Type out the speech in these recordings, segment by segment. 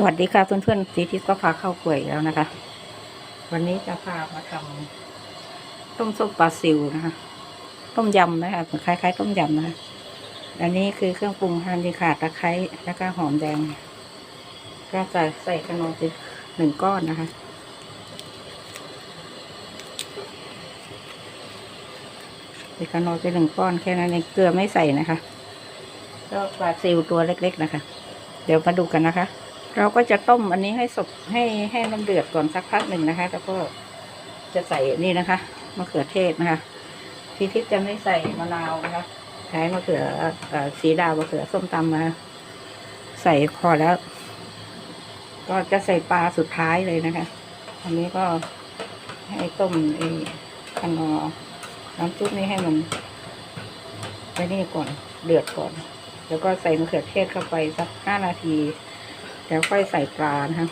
สวัสดีค่ะเพื่อนๆสีทิพย์ก็พาเข้าป่วยแล้วนะคะ วันนี้จะพามาทำต้มส้มปลาซิวนะคะ ต้มยำนะคะคล้ายๆ ต้มยำนะคะอันนี้คือเครื่องปรุงหั่นดีขาตะไคร้แล้วก็หอมแดง ก็จะใส่กระนองไปหนึ่งก้อนนะคะ ใส่กระนองไปหนึ่งก้อนแค่นั้นเองเกลือไม่ใส่นะคะ ก็ปลาซิวตัวเล็ก ๆ นะคะ เดี๋ยวมาดูกันนะคะ เราก็จะต้มอันนี้ให้สดให้ให้มันเดือดก่อนสักพักหนึ่งนะคะ แล้วก็จะใส่นี่นะคะมะเขือเทศนะคะพี่ทิพย์จะไม่ใส่มะนาวนะคะใช้มะเขือเอ่อสีดาวมะเขือส้มตำมาใส่พอแล้ว ก็จะใส่ปลาสุดท้ายเลยนะคะ อันนี้ก็ให้ต้มไอ้ขนอน้ำซุปนี้ให้มันไปนี่ก่อนเดือดก่อน แล้วก็ใส่มะเขือเทศเข้าไปสักห้านาที แล้วค่อยใส่ปลานะคะ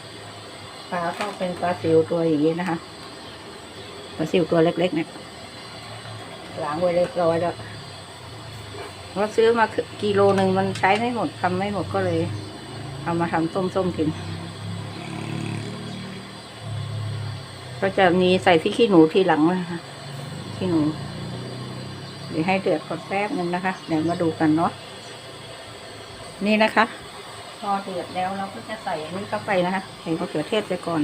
ปลาต้องเป็นปลาซิวตัวอย่างนี้นะคะปลาซิวตัวเล็ก ๆ เนี่ยล้างไว้เรียบร้อยแล้วว่าซื้อมากิโลหนึ่งมันใช้ไม่หมดทำไม่หมดก็เลย เอามาทำต้มๆกินก็จะมีใส่พริกขี้หนูทีหลังนะคะขี้หนูเดี๋ยวให้เดือดก่อนแป๊บนึงนะคะ เดี๋ยวมาดูกันเนาะนี่นะคะ อเดือดแล้วเราก็จะใส่อันนี้เข้าไปนะคะใส่มะเขือเทศไปก่อน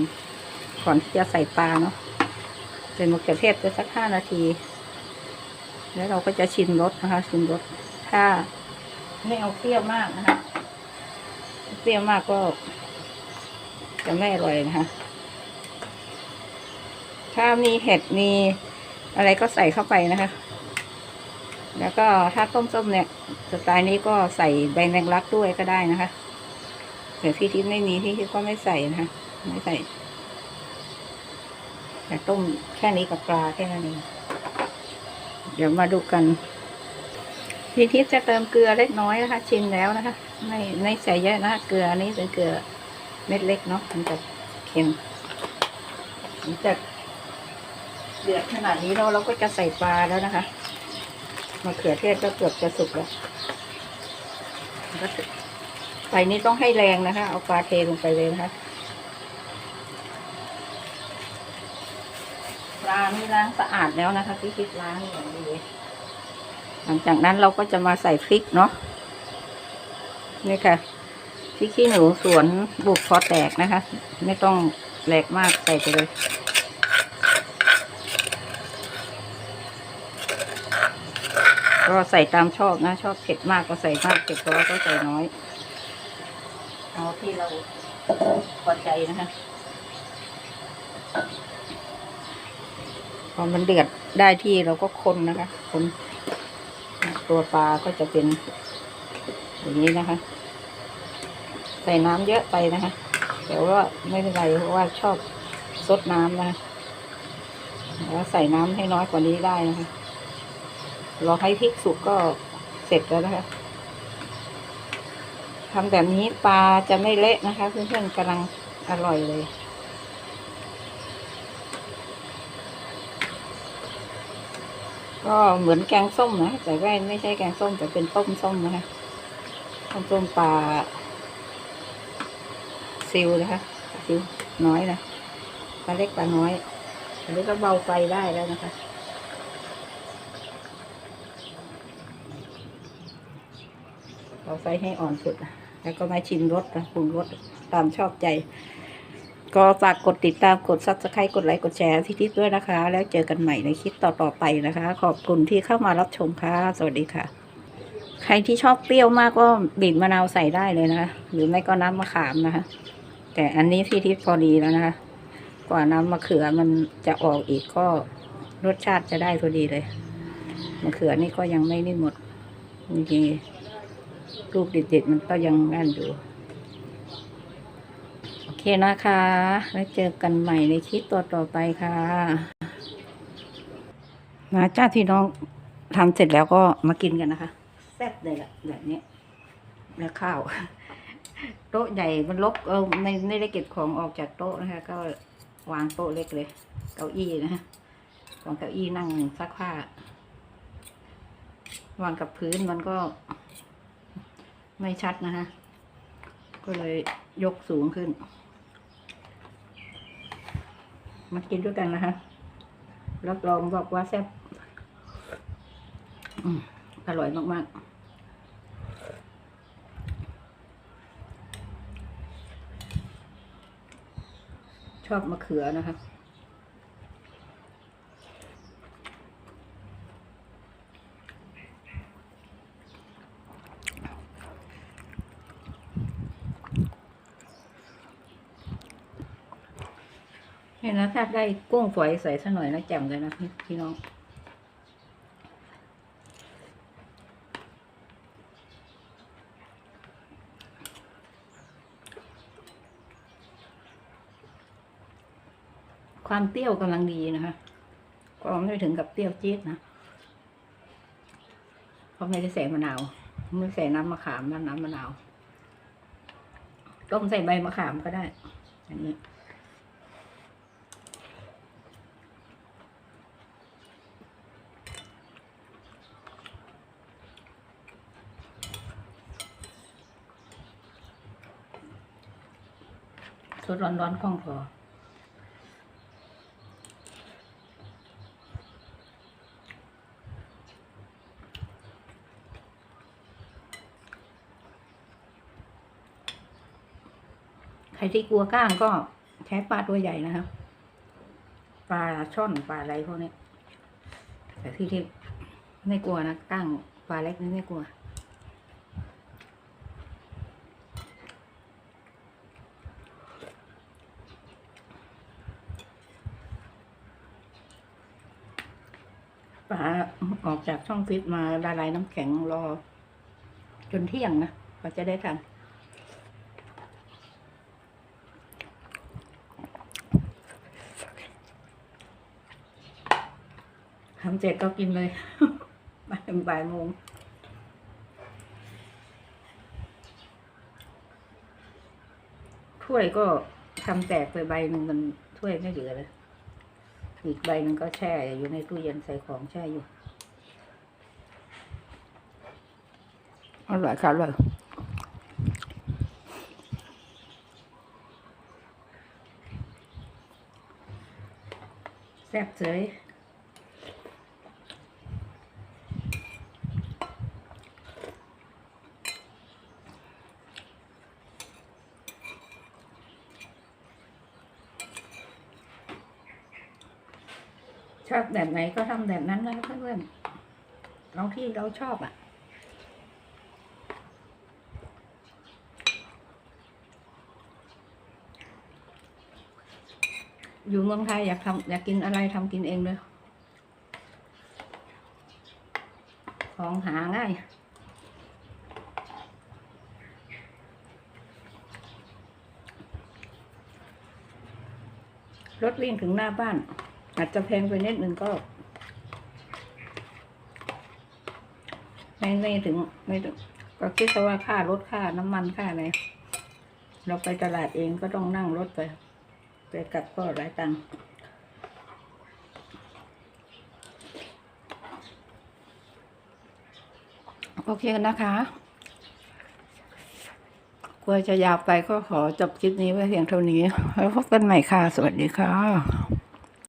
ก่อนที่จะใส่ปลาเนาะใส่มะเขือเทศไปสักห้านาที แล้วเราก็จะชิมรสนะคะ ชิมรสถ้าไม่เอาเปรี้ยวมากนะคะ เปรี้ยวมากก็ จะไม่อร่อยนะคะ ถ้ามีเห็ดมีอะไรก็ใส่เข้าไปนะคะ แล้วก็ถ้าต้มส้มเนี่ย สไตล์นี้ก็ใส่ใบแมงลักด้วยก็ได้นะคะ แต่พี่ทิพย์ไม่มีพี่ทิพย์ก็ไม่ใส่นะคะไม่ใส่แต่ต้มแค่นี้กับปลาแค่นั้นเองเดี๋ยวมาดูกัน พี่ทิพย์จะเติมเกลือเล็กน้อยนะคะ ชิมแล้วนะคะ ไม่ไม่ใส่เยอะนะคะเกลืออันนี้เป็นเกลือเม็ดเล็กเนาะมันจะเค็มมันจะเดือดขนาดนี้เราเราก็จะใส่ปลาแล้วนะคะมะเขือเทศก็เกือบจะสุกแล้วก็ ไฟนี้ต้องให้แรงนะคะ เอาปลาเทลงไปเลยนะคะ ปลานี่ล้างสะอาดแล้วนะคะพี่คิดล้างอย่างดีหลังจากนั้นเราก็จะมาใส่พริกเนาะ นี่ค่ะพริกขี้หนูสวนบุกพอแตกนะคะ ไม่ต้องแหลกมากใส่ไปเลยก็ใส่ตามชอบนะ ชอบเผ็ดมากก็ใส่มากเผ็ดน้อยก็ใส่น้อย เอาที่เราพอใจนะคะพอมันเดือดได้ที่เราก็คนนะคะคนตัวปลาก็จะเป็นอย่างนี้นะคะ ใส่น้ำเยอะไปนะคะ แต่ว่าไม่เป็นไรเพราะว่าชอบซดน้ำนะคะแล้วใส่น้ำให้น้อยกว่านี้ได้นะคะรอให้พริกสุกก็เสร็จแล้วนะคะ ทำแบบนี้ปลาจะไม่เละนะคะ เพื่อนๆกำลังอร่อยเลย ก็เหมือนแกงส้มนะ แต่ว่าไม่ใช่แกงส้มแต่เป็นต้มส้มนะคะต้มส้มปลาซิวนะคะซิวน้อยนะปลาเล็กปลาน้อยอันนี้ก็เบาไฟได้แล้วนะคะเราไฟให้อ่อนสุดนะ แล้วก็มาชิมรสนะปรุงรสตามชอบใจ ก็ฝากกดติดตามกดซับสไครต์กดไลค์กดแชร์ที่ทิปด้วยนะคะ แล้วเจอกันใหม่ในคลิปต่อๆไปนะคะ ขอบคุณที่เข้ามารับชมค่ะ สวัสดีค่ะ ใครที่ชอบเปรี้ยวมากก็บีบมะนาวใส่ได้เลยนะคะ หรือไม่ก็น้ำมะขามนะคะ แต่อันนี้ที่ทิพพอดีแล้วนะคะ กว่าน้ำมะเขือมันจะออกอีกก็รสชาติจะได้พอดีเลยมะเขือนี่ก็ยังไม่ได้หมดจริงๆ ลูกเด็ดๆมันก็ยังนั่นอยู่ โอเคนะคะ แล้วเจอกันใหม่ในคลิปตัวต่อไปค่ะมาจ้าที่น้องทำเสร็จแล้วก็มากินกันนะคะ แซ่บเลยแหละแบบนี้แล้วข้าว โต๊ะใหญ่มันลกเออไม่ไม่ได้เก็บของออกจากโต๊ะนะคะ ก็วางโต๊ะเล็กเลย เก้าอี้นะฮะวางเก้าอี้นั่งซักผ้าวางกับพื้นมันก็ ไม่ชัดนะคะ ก็เลยยกสูงขึ้น มากินด้วยกันนะคะ รับรองบอกว่าแซ่บออร่อยมากๆชอบมะเขือนะคะ เห็นแล้วถ้าได้กุ้งฝอยใส่สักหน่อยนะแจ่มเลยนะพี่พี่น้องความเปรี้ยวกำลังดีนะคะก็ไม่ถึงกับเปรี้ยวจี๊ดนะ เพราะไม่ได้ใส่มะนาว ไม่ใส่น้ำมะขามน้ำน้ำมะนาว ต้มใส่ใบมะขามก็ได้อันนี้ สดร้อนๆคล่องคอใครที่กลัวก้างก็ใช้ปลาตัวใหญ่นะครับ ปลาช่อนปลาอะไรพวกนี้แต่ที่ที่ไม่กลัวนะก้างปลาเล็กนี่ไม่กลัว ปลาออก จากช่องฟิตมาละลายน้ำแข็งรอ จนเที่ยงนะก็จะได้ทำทำเสร็จก็กินเลยบ่ายบ่ายโมงถ้วยก็ทำแตกไปใบหนึ่งมันถ้วยไม่เหลือเลยอีกใบหนึ่งก็แช่อยู่ในตู้เย็นใส่ของแช่อยู่ อร่อยค่ะอร่อยแซ่บเฉยชอบแบบไหนก็ทำแบบนั้นนะเพื่อนๆเราที่เราชอบอะ อยู่เมืองไทยอยากทำอยากกินอะไรทำกินเองเลยของหาง่ายรถวิ่งถึงหน้าบ้าน อาจจะแพงไปนิดนึงก็ ไม่ไม่ถึงไม่ถึงก็คิดซะว่าค่ารถค่าน้ำมันค่าอะไรเราไปตลาดเองก็ต้องนั่งรถไป ไปกลับก็หลายตังค์โอเคนะคะกลัวจะยาวไปก็ขอจบคลิปนี้ไว้เพียงเท่านี้ แล้วพบกันใหม่ค่ะ สวัสดีค่ะ